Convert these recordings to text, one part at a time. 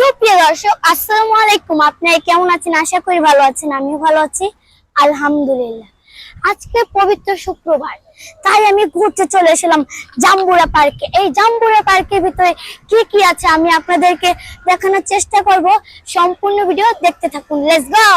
সুপ্রিয় দর্শক, আসসালামু আলাইকুম। আপনারা কেমন আছেন? আশা করি ভালো আছেন, আমিও ভালো আছি। আলহামদুলিল্লাহ। আজকে পবিত্র শুক্রবার, তাই আমি ঘুরতে চলে এসেছিলাম জাম্বুরা পার্কে। এই জাম্বুরা পার্কের ভিতরে কি কি আছে আমি আপনাদেরকে দেখানোর চেষ্টা করব। সম্পূর্ণ ভিডিও দেখতে থাকুন। লেটস গো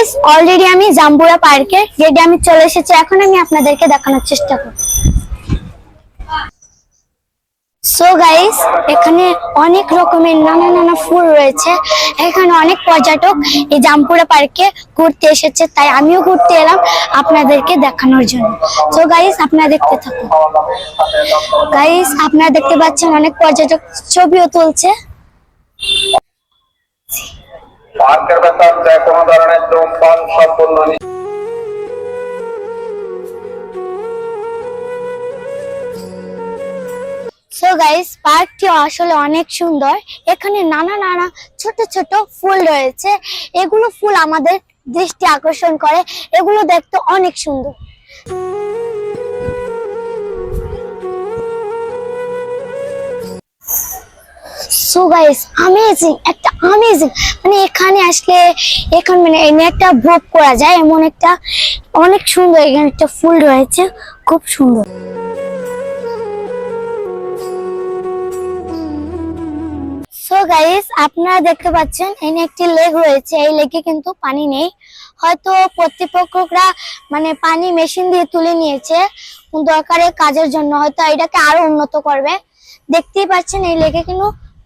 গাইস অলরেডি আমি জাম্বুরা পার্কে রেডি আমি চলে এসেছি। এখন আমি আপনাদেরকে দেখানোর চেষ্টা করব। সো গাইস এখানে অনেক রকমের, নানা নানা ফুল রয়েছে। এখানে অনেক পর্যটক এই জামপুরা পার্কে ঘুরতে এসেছে, তাই আমিও ঘুরতে এলাম আপনাদেরকে দেখানোর জন্য। সো গাইস আপনারা দেখতে থাকুন। গাইস আপনারা দেখতে পাচ্ছেন অনেক পর্যটক ছবিও তুলছে। পার্কের ভেতর যে কোনো ধরনের ধূমপান সম্পূর্ণ সো গাইস পার্কটি আসলে অনেক সুন্দর। এখানে নানা নানা ছোট ছোট ফুল রয়েছে। এগুলো ফুল আমাদের দৃষ্টি আকর্ষণ করে। এগুলো দেখতে অনেক সুন্দর। সো গাইস অ্যামেজিং একটা অ্যামেজিং মানে এখানে আসলে এখানে মানে এনে একটা ভোগ করা যায়, এমন একটা অনেক সুন্দর এখানে একটা ফুল রয়েছে, খুব সুন্দর। সো গাইস আপনারা দেখতে পাচ্ছেন এখানে একটি লেক রয়েছে, এই লেকে কিন্তু পানি নেই। হয়তো কর্তৃপক্ষরা মানে পানি মেশিন দিয়ে তুলে নিয়েছে, দরকারের কাজের জন্য, হয়তো এটাকে আরও উন্নত করবে। দেখতেই পাচ্ছেন, এই লেকে কিন্তু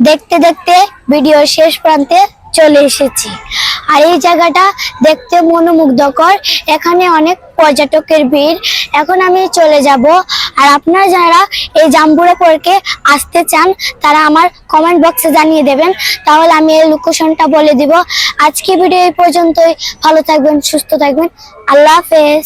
দেখতে দেখতে ভিডিও শেষ প্রান্তে চলে এসেছি। আর এই জায়গাটা দেখতে মনোমুগ্ধকর। এখানে অনেক পর্যটকের ভিড়। এখন আমি চলে যাব। আর আপনারা যারা এই জাম্বুরা পার্কে আসতে চান, তারা আমার কমেন্ট বক্সে জানিয়ে দেবেন। তাহলে আমি এই লোকেশনটা বলে দিব। আজকে ভিডিও এই পর্যন্তই। ভালো থাকবেন, সুস্থ থাকবেন। আল্লাহ হাফেজ।